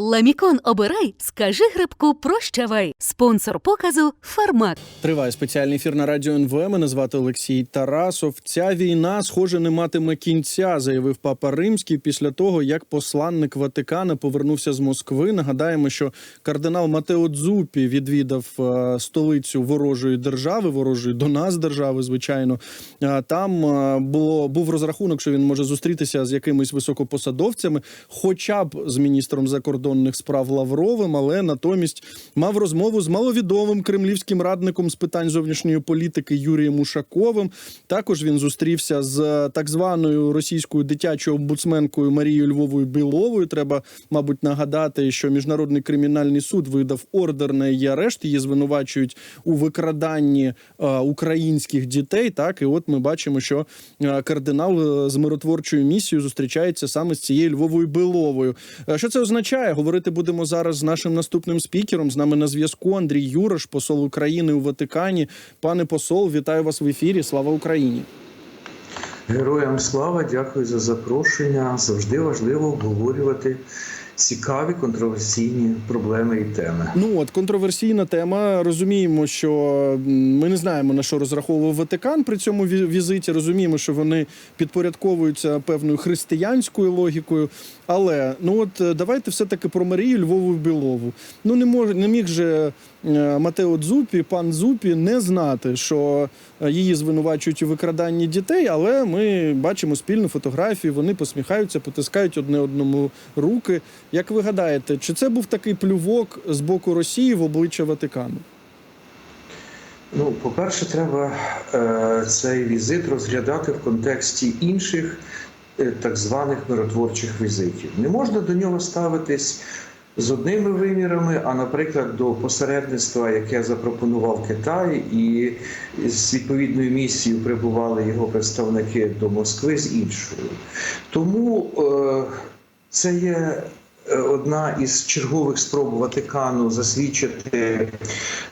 Ламікон обирай, скажи грибку прощавай. Спонсор показу Фармак. Триває спеціальний ефір на радіо НВ. Мене звати Олексій Тарасов. Ця війна, схоже, не матиме кінця, заявив папа Римський після того, як посланник Ватикана повернувся з Москви. Нагадаємо, що кардинал Матео Дзупі відвідав е, столицю ворожої держави, ворожої до нас держави, звичайно. Е, Там е, було був розрахунок, що він може зустрітися з якимись високопосадовцями, хоча б з міністром закордонних справ Лавровим, але натомість мав розмову з маловідомим кремлівським радником з питань зовнішньої політики Юрієм Ушаковим. Також він зустрівся з так званою російською дитячою омбудсменкою Марією Львовою Біловою. Треба, мабуть, нагадати, що міжнародний кримінальний суд видав ордер на її арешт. Її звинувачують у викраданні е, українських дітей. Так, і от ми бачимо, що е, кардинал е, з миротворчою місією зустрічається саме з цією Львовою Біловою. Е, Що це означає? Говорити будемо зараз з нашим наступним спікером. З нами на зв'язку Андрій Юраш, посол України у Ватикані. Пане посол, вітаю вас в ефірі. Слава Україні! Героям слава, дякую за запрошення. Завжди важливо обговорювати цікаві контроверсійні проблеми і теми. Ну от контроверсійна тема. Розуміємо, що ми не знаємо на що розраховував Ватикан при цьому візиті. Розуміємо, що вони підпорядковуються певною християнською логікою. Але ну от е, давайте все таки про Марію Львову Білову. Ну не може не міг же е, Матео Дзупі, пан Дзупі, не знати, що е, її звинувачують у викраданні дітей. Але ми бачимо спільну фотографію. Вони посміхаються, потискають одне одному руки. Як ви гадаєте, чи це був такий плювок з боку Росії в обличчя Ватикану? Ну, по-перше, треба е, цей візит розглядати в контексті інших так званих миротворчих візитів. Не можна до нього ставитись з одними вимірами, а, наприклад, до посередництва, яке запропонував Китай, і з відповідною місією прибували його представники до Москви з іншою. Тому е, це є е, одна із чергових спроб Ватикану засвідчити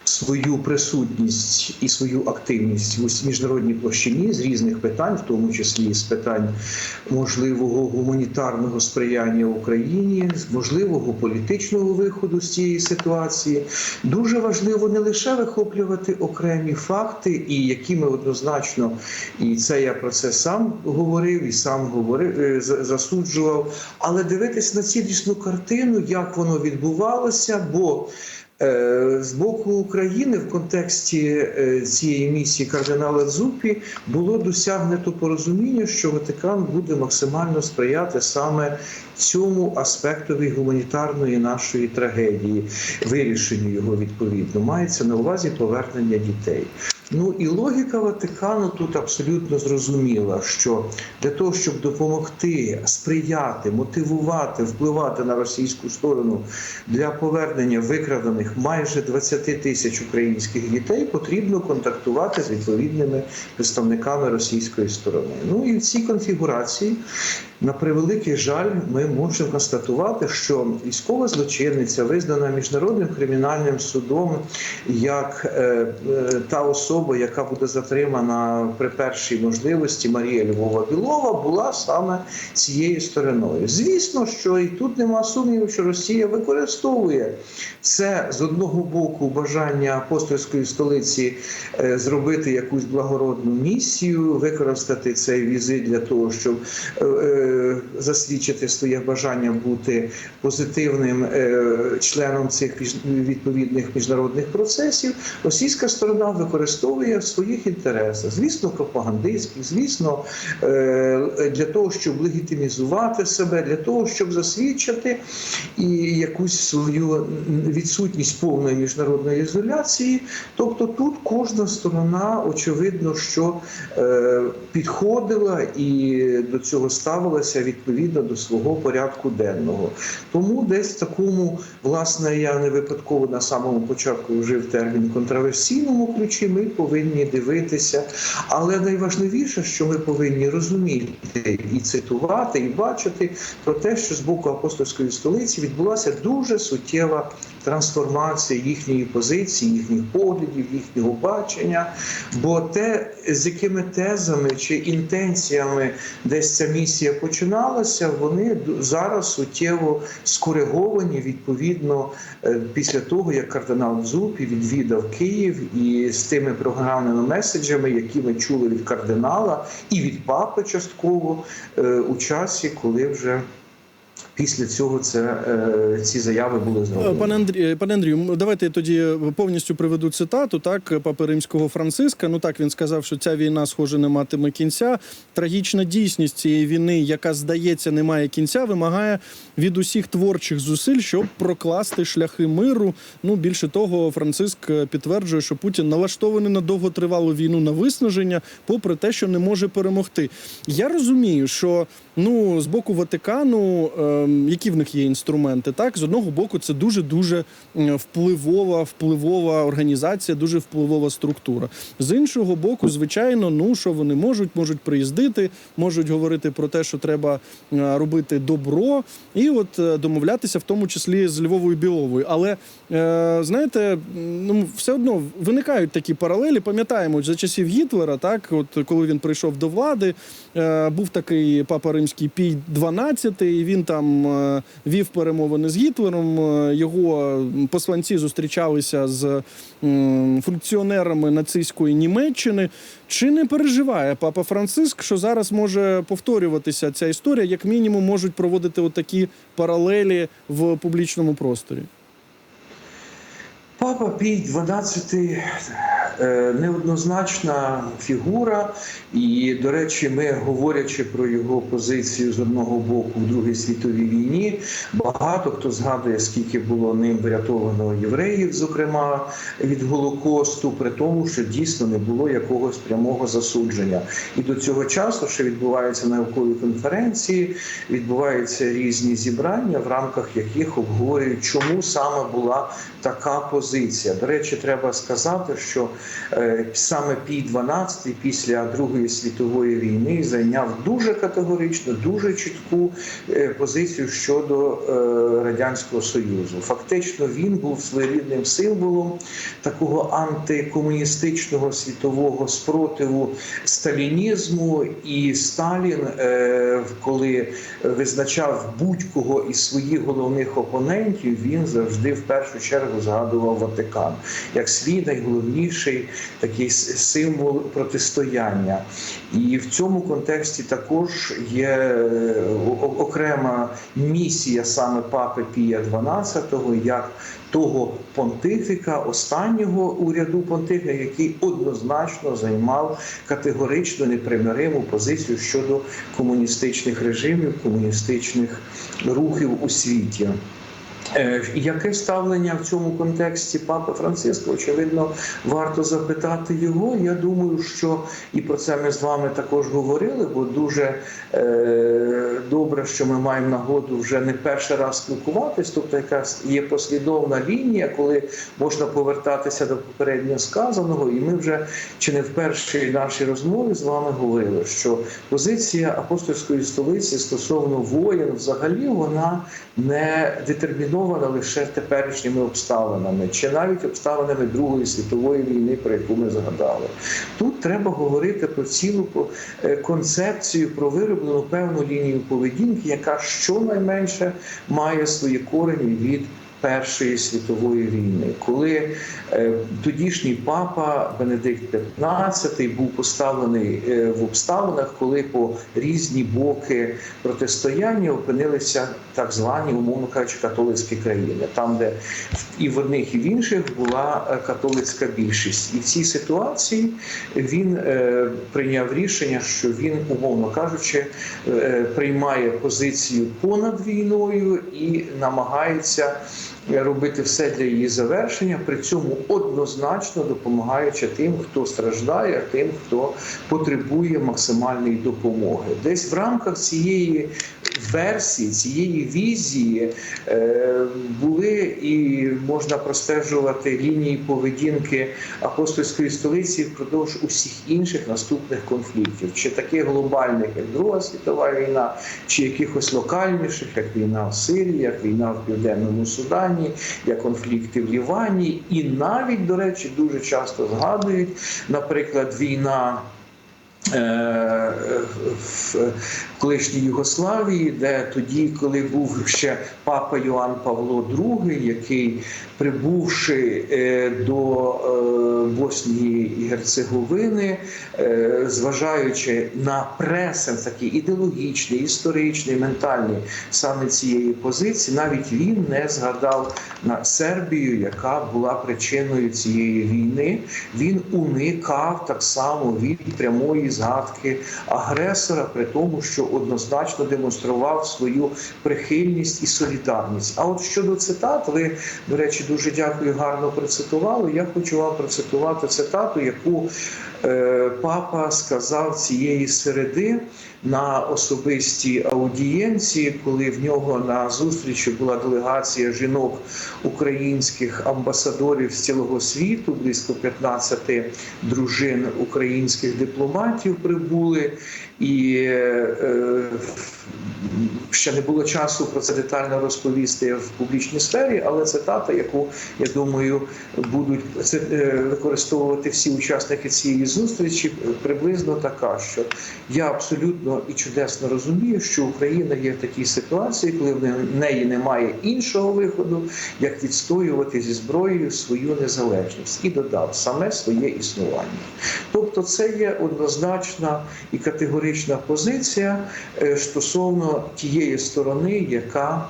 свою присутність і свою активність в міжнародній площині з різних питань, в тому числі з питань можливого гуманітарного сприяння Україні, можливого політичного виходу з цієї ситуації. Дуже важливо не лише вихоплювати окремі факти, і які ми однозначно, і це я про це сам говорив і сам говорив, е, засуджував, але дивитись на цілісну картину, як воно відбувалося, бо Е, З боку України в контексті е, цієї місії кардинала Дзупі було досягнуто порозуміння, що Ватикан буде максимально сприяти саме цьому аспектові гуманітарної нашої трагедії, вирішенню його відповідно. Мається на увазі повернення дітей. Ну і логіка Ватикану тут абсолютно зрозуміла, що для того, щоб допомогти сприяти, мотивувати, впливати на російську сторону для повернення викрадених майже 20 тисяч українських дітей, потрібно контактувати з відповідними представниками російської сторони. Ну і в цій конфігурації. На превеликий жаль, ми можемо констатувати, що військова злочинниця визнана міжнародним кримінальним судом як е, е, та особа, яка буде затримана при першій можливості Марія Львова Білова, була саме цією стороною. Звісно, що і тут нема сумніву, що Росія використовує це з одного боку бажання апостольської столиці е, зробити якусь благородну місію, використати цей візит для того, щоб засвідчити своє бажання бути позитивним е, членом цих відповідних міжнародних процесів. Російська сторона використовує в своїх інтересах, звісно, пропагандистських, звісно, е, для того, щоб легітимізувати себе, для того, щоб засвідчити і якусь свою відсутність повної міжнародної ізоляції. Тобто тут кожна сторона, очевидно, що е, підходила і до цього ставилася відповідно до свого порядку денного. Тому десь в такому, власне, я не випадково на самому початку вжив термін контроверсійному ключі. Ми повинні дивитися. Але найважливіше, що ми повинні розуміти і цитувати, і бачити про те, що з боку апостольської столиці відбулася дуже суттєва трансформація їхньої позиції, їхніх поглядів, їхнього бачення. Бо те, з якими тезами чи інтенціями десь ця місія починалася, вони зараз суттєво скориговані відповідно е, після того, як кардинал Дзупі відвідав Київ і з тими програмними меседжами, які ми чули від кардинала і від папи частково е, у часі, коли вже після цього це, е, ці заяви були зроблені. Пане Андрію, пане Андрію, давайте я тоді повністю приведу цитату. Так, папи римського Франциска. Ну так він сказав, що ця війна, схоже, не матиме кінця. Трагічна дійсність цієї війни, яка здається, не має кінця, вимагає від усіх творчих зусиль, щоб прокласти шляхи миру. Ну більше того, Франциск е, підтверджує, що Путін налаштований на довготривалу війну на виснаження, попри те, що не може перемогти. Я розумію, що ну з боку Ватикану, які в них є інструменти, так з одного боку, це дуже дуже впливова, впливова організація, дуже впливова структура. З іншого боку, звичайно, ну що вони можуть, можуть приїздити, можуть говорити про те, що треба е, робити добро, і от е, домовлятися, в тому числі з Львовою Біловою. Але е, знаєте, ну все одно виникають такі паралелі. Пам'ятаємо за часів Гітлера, так от коли він прийшов до влади, був такий папа римський Пій 12, і він там е, вів перемовини з Гітлером. Е, Його посланці зустрічалися з функціонерами нацистської Німеччини. Чи не переживає папа Франциск, що зараз може повторюватися ця історія, як мінімум можуть проводити отакі паралелі в публічному просторі? Папа Пій 12 е, неоднозначна фігура, і, до речі, ми, говорячи про його позицію з одного боку в Другій світовій війні, багато хто згадує, скільки було ним врятовано євреїв, зокрема від Голокосту, при тому, що дійсно не було якогось прямого засудження. І до цього часу ще відбуваються наукові конференції, відбуваються різні зібрання, в рамках яких обговорюють, чому саме була така позиція. До речі, треба сказати, що е, саме Пій 12 після Другої світової війни зайняв дуже категоричну, дуже чітку е, позицію щодо е, радянського союзу. Фактично, він був своєрідним символом такого антикомуністичного світового спротиву сталінізму, і Сталін, коли визначав будь-кого із своїх головних опонентів, він завжди в першу чергу згадував Ватикан як свій найголовніший такий символ протистояння. І в цьому контексті також є е, окрема місія саме папи Пія XII, як того понтифіка, останнього уряду понтифіка, який однозначно займав категорично непримириму позицію щодо комуністичних режимів, комуністичних рухів у світі. Е, Яке ставлення в цьому контексті Папи Франциска? Очевидно, варто запитати його. Я думаю, що і про це ми з вами також говорили, бо дуже е, добре, що ми маємо нагоду вже не перший раз спілкуватись. Тобто, якась є послідовна лінія, коли можна повертатися до попередньо сказаного, і ми вже чи не в першій нашій розмові з вами говорили, що позиція апостольської столиці стосовно воїн, взагалі, вона не детермінована лише теперішніми обставинами, чи навіть обставинами Другої світової війни, про яку ми згадали. Тут треба говорити про цілу е, концепцію, про вироблену певну лінію поведінки, яка щонайменше має свої корені від. Першої світової війни, коли е, тодішній папа Бенедикт XV був поставлений е, в обставинах, коли по різні боки протистояння опинилися так звані, умовно кажучи, католицькі країни, там, де і в одних, і в інших була е, католицька більшість. І в цій ситуації він прийняв рішення, що він, умовно кажучи, приймає позицію понад війною і намагається робити все для її завершення, при цьому однозначно допомагаючи тим, хто страждає, тим, хто потребує максимальної допомоги. Десь в рамках цієї версії, цієї візії е, були і можна простежувати лінії поведінки апостольської столиці впродовж усіх інших наступних конфліктів, чи таких глобальних, як Друга світова війна, чи якихось локальніших, як війна в Сирії, як війна в Південному Судані, як конфлікти в Лівані, і навіть, до речі, дуже часто згадують, наприклад, війна. е, колишній Югославії, де тоді, коли був ще папа Йоанн Павло II, який прибувши е, до е, Боснії і Герцеговини, е, зважаючи на пресинг такий ідеологічний, історичний, ментальний саме цієї позиції, навіть він не згадав на Сербію, яка була причиною цієї війни. Він уникав так само від прямої згадки агресора, при тому, що однозначно демонстрував свою прихильність і солідарність. А от щодо цитат, ви, до речі, дуже дякую, гарно процитували. Я хочу вам процитувати цитату, яку е, папа сказав цієї середи на особистій аудієнції, коли в нього на зустрічі була делегація жінок українських амбасадорів з цілого світу, близько 15 дружин українських дипломатів прибули. І е, ще не було часу про це детально розповісти в публічній сфері, але цитата, яку я думаю, будуть це, е, використовувати всі учасники цієї зустрічі, приблизно така, що я абсолютно і чудесно розумію, що Україна є в такій ситуації, коли в неї немає іншого виходу, як відстоювати зі зброєю свою незалежність, і додав саме своє існування. Тобто, це є однозначна і категорична позиція е, стосовно тієї сторони, яка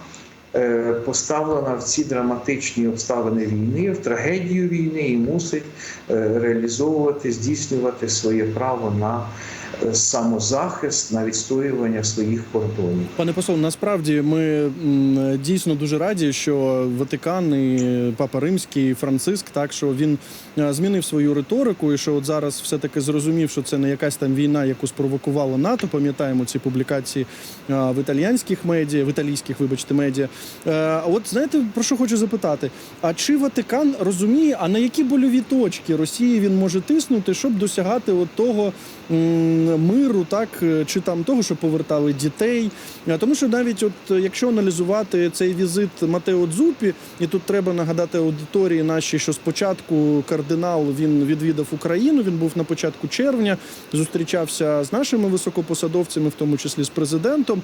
е, поставлена в ці драматичні обставини війни, в трагедію війни і мусить е, реалізовувати, здійснювати своє право на самозахист, на відстоювання своїх кордонів. Пане посол, насправді ми дійсно дуже раді, що Ватикан і Папа Римський, і Франциск, так що він е, змінив свою риторику, і що от зараз все таки зрозумів, що це не якась там війна, яку спровокувало НАТО. Пам'ятаємо ці публікації е, в італійських медіа, в італійських, вибачте, медіа. Е, от знаєте, про що хочу запитати? А чи Ватикан розуміє, а на які больові точки Росії він може тиснути, щоб досягати от того миру, так е, чи там того, що повертали дітей? Тому що навіть, от е, якщо аналізувати цей візит Матео Дзупі, і тут треба нагадати аудиторії нашій, що спочатку кардинал він відвідав Україну. Він був на початку червня, зустрічався з нашими високопосадовцями, в тому числі з президентом.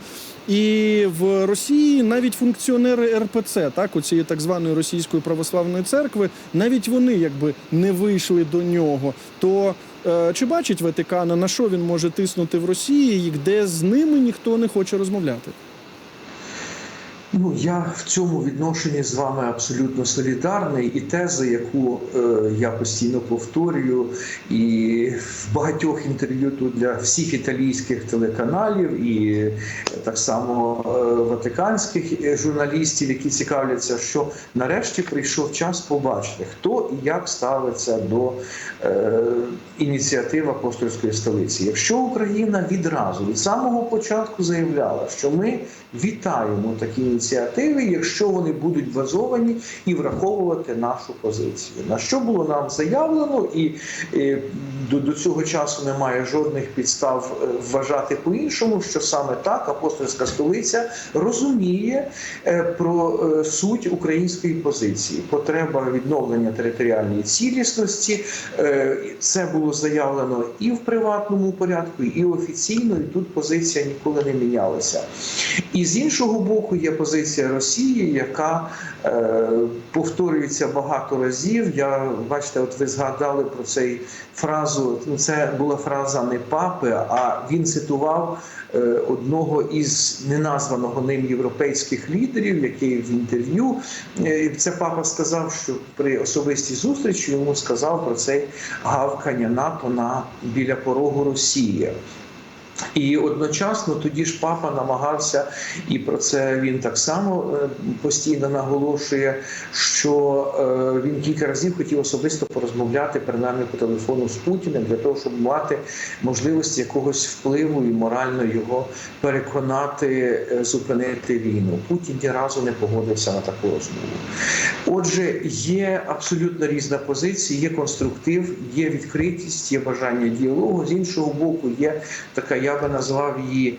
І в Росії навіть функціонери РПЦ, так, у цієї так званої російської православної церкви, навіть вони якби не вийшли до нього. То чи бачить Ватикан, на що він може тиснути в Росії, і де з ними ніхто не хоче розмовляти? Ну, я в цьому відношенні з вами абсолютно солідарний, і теза, яку е, я постійно повторюю, і в багатьох інтерв'ю тут для всіх італійських телеканалів, і так само е, ватиканських е, журналістів, які цікавляться, що нарешті прийшов час побачити, хто і як ставиться до е, ініціатив апостольської столиці. Якщо Україна відразу від самого початку заявляла, що ми вітаємо такі ініціативи, якщо вони будуть базовані і враховувати нашу позицію. На що було нам заявлено, і, до, до цього часу немає жодних підстав е, вважати по-іншому, що саме так апостольська столиця розуміє е, про е, суть української позиції, потреба відновлення територіальної цілісності. Це було заявлено і в приватному порядку, і офіційно, і тут позиція ніколи не мінялася. І з іншого боку, є позиція Росії, яка е, повторюється багато разів. Я бачите, от ви згадали про цей фразу. Ну, це була фраза не папи, а він цитував е, одного із неназваного ним європейських лідерів, який в інтерв'ю е, це папа сказав, що при особистій зустрічі йому сказав про це гавкання НАТО на біля порогу Росії. І одночасно тоді ж папа намагався, і про це він так само е, постійно наголошує, що е, він кілька разів хотів особисто порозмовляти принаймні по телефону з Путіним для того, щоб мати можливість якогось впливу і морально його переконати е, зупинити війну. Путін ні разу не погодився на таку розмову. Отже, є абсолютно різна позиція, є конструктив, є відкритість, є бажання діалогу. З іншого боку, є така, я би назвав її.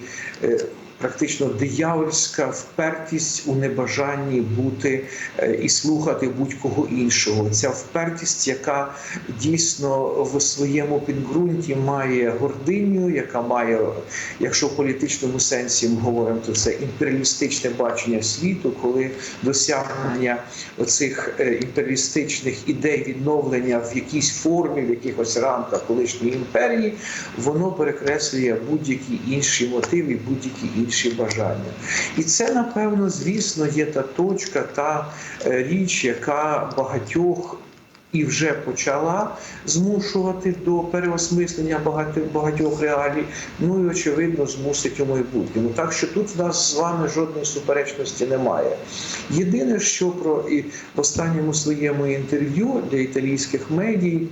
Практично диявольська впертість у небажанні бути е, і слухати будь-кого іншого. Ця впертість, яка дійсно в своєму підґрунті має гординю, яка має, якщо в політичному сенсі ми говоримо, то це імперіалістичне бачення світу, коли досягнення оцих е, імперіалістичних ідей відновлення в якійсь формі, в якихось рамках колишньої імперії, воно перекреслює будь-які інші мотиви, будь-які інші бажання. І це, напевно, звісно, є та точка, та е, річ, яка багатьох. І вже почала змушувати до переосмислення багатьох багатьох реалій. Ну і очевидно змусить у майбутньому. Так що тут в нас з вами жодної суперечності немає. Єдине, що про і в останньому своєму інтерв'ю для італійських медій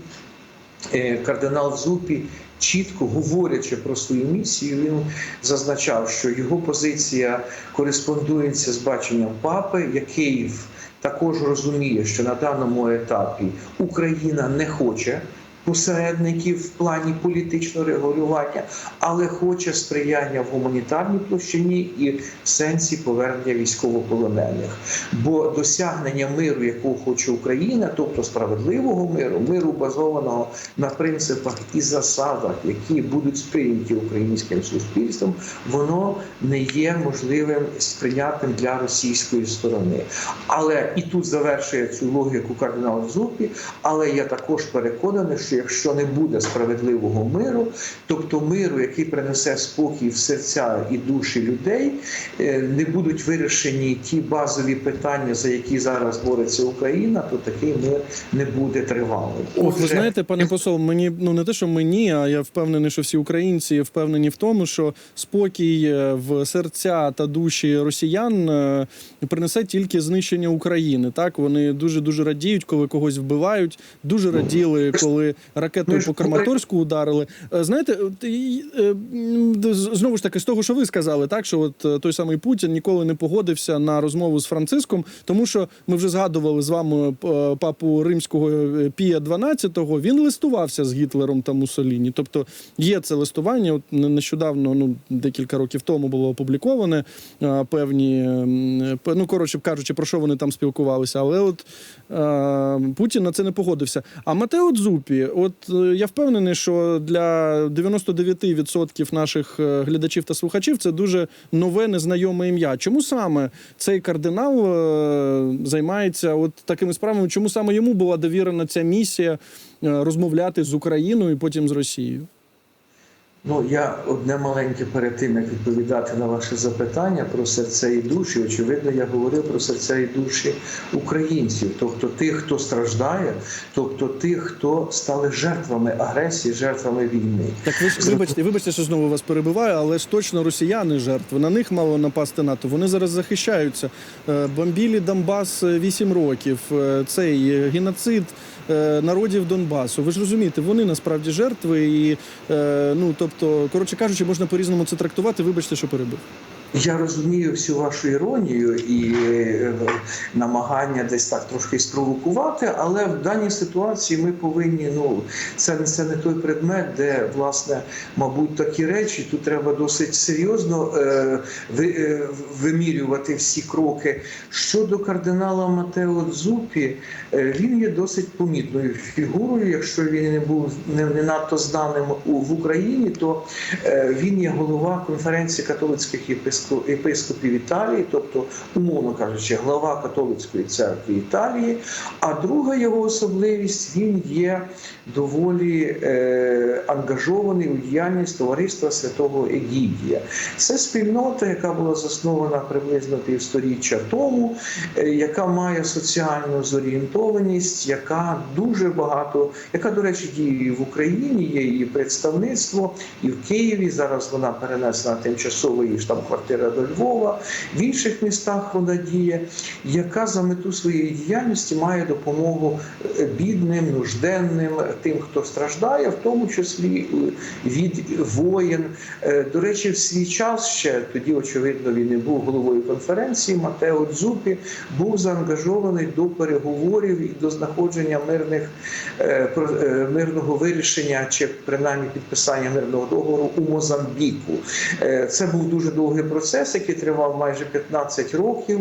е, кардинал Зупі. Чітко говорячи про свою місію, він зазначав, що його позиція кореспондується з баченням папи, який також розуміє, що на даному етапі Україна не хоче посередників в плані політичного регулювання, але хоче сприяння в гуманітарній площині і в сенсі повернення військовополонених. Бо досягнення миру, якого хоче Україна, тобто справедливого миру, миру базованого на принципах і засадах, які будуть сприйняті українським суспільством, воно не є можливим сприйнятним для російської сторони. Але і тут завершує цю логіку кардинал Зупі. Але я також переконаний, що якщо не буде справедливого миру, тобто миру, який принесе спокій в серця і душі людей, е, не будуть вирішені ті базові питання, за які зараз бореться Україна, то такий мир не буде тривалим. Ох, ви знаєте, пане посол, мені ну не те, що мені, а я впевнений, що всі українці впевнені в тому, що спокій е, в серця та душі росіян е, принесе тільки знищення України. Так вони дуже дуже радіють, коли когось вбивають. Дуже раділи, коли ракетою по Краматорську ударили. Е, Знаєте, е, знову ж таки, з того, що ви сказали, так що от е, той самий Путін ніколи не погодився на розмову з Франциском, тому що ми вже згадували з вами папу римського Пія XII, Він листувався з Гітлером та Муссоліні. Тобто є це листування. От не- нещодавно, ну декілька років тому було опубліковане певні ну коротше кажучи, про що вони там спілкувалися. Але от Путін на це не погодився. А Матео Дзупі, от е, я впевнений, що для 99% наших е, глядачів та слухачів це дуже нове незнайоме ім'я. Чому саме цей кардинал е, займається от такими справами? Чому саме йому була довірена ця місія розмовляти з Україною і потім з Росією? Ну, я одне маленьке перед тим, як відповідати на ваше запитання про серце і душі. Очевидно, я говорив про серце і душі українців, тобто тих, хто страждає, тобто тих, хто стали жертвами агресії, жертвами війни. Так ви ж вибачте, вибачте, що знову вас перебиваю, але ж точно росіяни жертви. На них мало напасти НАТО. Вони зараз захищаються. Е, Бомбілі Донбас 8 років. Е, Цей е, геноцид е, народів Донбасу. Ви ж розумієте, вони насправді жертви, і е, ну тобто, коротше кажучи, можна по-різному це трактувати. Вибачте, що перебив. Я розумію всю вашу іронію і е, намагання десь так трошки спровокувати, але в даній ситуації ми повинні. Ну це, це не той предмет, де власне, мабуть, такі речі тут треба досить серйозно е, ви, е, вимірювати всі кроки. Щодо кардинала Матео Дзупі, е, він є досить помітною фігурою. Якщо він не був не, не надто знаним у, в Україні, то е, він є голова конференції католицьких єпископів єпископів Італії, тобто, умовно кажучи, глава католицької церкви Італії. А друга його особливість він є доволі е, ангажований у діяльність товариства святого Егідія. Це спільнота, яка була заснована приблизно півсторіччя тому, е, яка має соціальну зорієнтованість, яка дуже багато, яка, до речі, діє в Україні, є її представництво і в Києві. Зараз вона перенесена тимчасово її штаб-квартира до Львова, в інших містах вона діє, яка за мету своєї діяльності має допомогу е, бідним, нужденним, тим, хто страждає, в тому числі е, від воєн. Е, До речі, в свій час ще тоді, очевидно, він не був головою конференції. Матео Дзупі був заангажований до переговорів і до знаходження мирних мирного вирішення чи принаймні підписання мирного договору у Мозамбіку. Це був дуже довгий процес. Процес, який тривав майже 15 років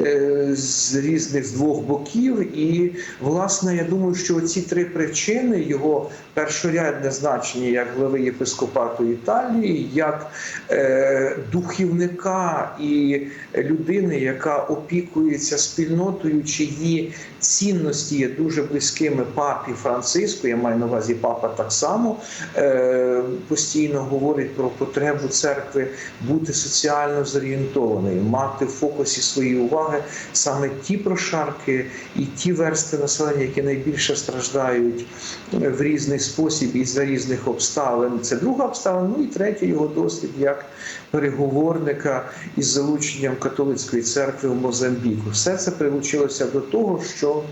е, з різних з двох боків. І, власне, я думаю, що ці три причини його першорядне значення як глави єпископату Італії, як е, духівника і людини, яка опікується спільнотою, чиї цінності є дуже близькими папі Франциску. Я маю на увазі папа так само е, постійно говорить про потребу церкви бути соціально зорієнтованою, мати в фокусі своєї уваги саме ті прошарки і ті версти населення, які найбільше страждають в різний спосіб і за різних обставин. Це друга обставина. Ну і третє його досвід як переговорника із залученням католицької церкви в Мозамбіку. Все це прилучилося до того, що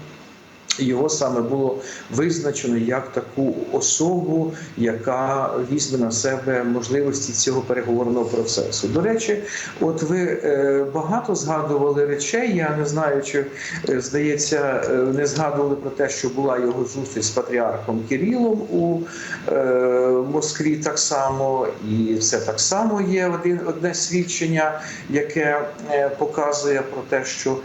його саме було визначено як таку особу, яка візьме на себе можливості цього переговорного процесу. До речі, от ви е, багато згадували речей. Я не знаю, чи е, здається, е, не згадували про те, що була його зустріч з патріархом Кирилом у Москві. Так само, і це так само є один одне свідчення, яке показує про те, що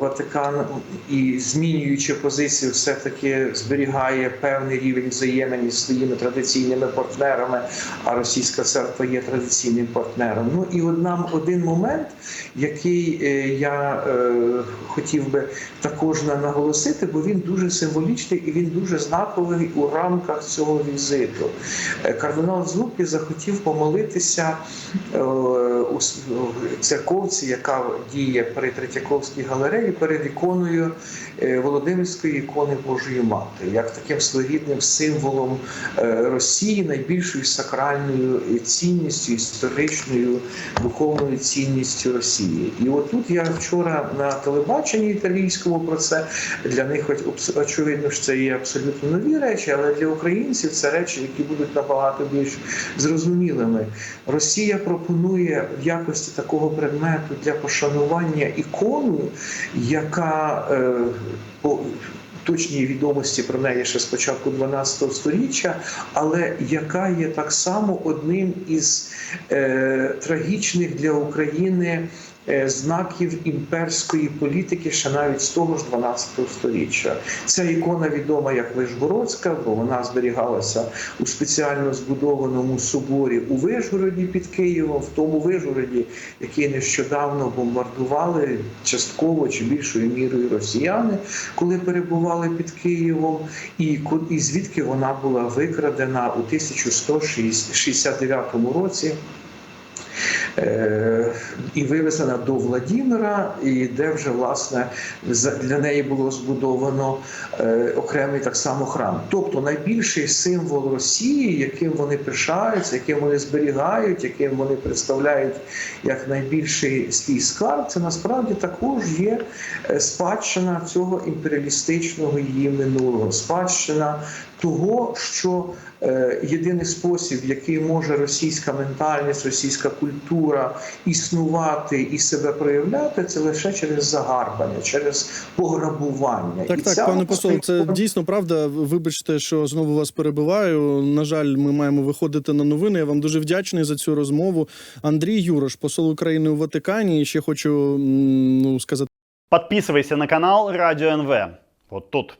Ватикан і змінюючи позицію, все таки зберігає певний рівень взаємин із своїми традиційними партнерами. А російська церква є традиційним партнером. Ну і одна один момент, який е, я е, хотів би також наголосити, бо він дуже символічний і він дуже знаковий у рамках цього візиту. Е, Кардинал Злупі захотів помолитися е, у церковці, яка діє при Третьяковській галереї, перед іконою е, Володимирської ікони Божої Матері, як таким своєрідним символом е, Росії, найбільшою сакральною цінністю, історичною духовною цінністю Росії. І отут я вчора на телебаченні італійському про це для них очевидно, що це є абсолютно нові речі, але для українців це речі, які будуть набагато більш зрозумілими. Росія пропонує в якості такого предмету для пошанування ікону, яка е, по точній відомості про неї ще з початку 12 століття, але яка є так само одним із е, трагічних для України. Е, Знаків імперської політики ще навіть з того ж 12 століття. Ця ікона відома як Вишгородська, бо вона зберігалася у спеціально збудованому соборі у Вишгороді під Києвом, в тому Вишгороді, який нещодавно бомбардували частково чи більшою мірою росіяни, коли перебували під Києвом, і, і звідки вона була викрадена у 1169 році. Е, і вивезена до Владімира, і де вже власне для неї було збудовано е, окремий так само храм. Тобто найбільший символ Росії, яким вони пишаються, яким вони зберігають, яким вони представляють як найбільший свій скарб, це насправді також є е, спадщина цього імперіалістичного її минулого, спадщина того, що е, єдиний спосіб, в який може російська ментальність, російська культура існувати і себе проявляти, це лише через загарбання, через пограбування. Так, І так, ця пане посол, це дійсно правда. Вибачте, що знову вас перебиваю. На жаль, ми маємо виходити на новини. Я вам дуже вдячний за цю розмову. Андрій Юрош, посол України у Ватикані. І ще хочу ну сказати. Подписывайся на канал Радио НВ. Вот тут.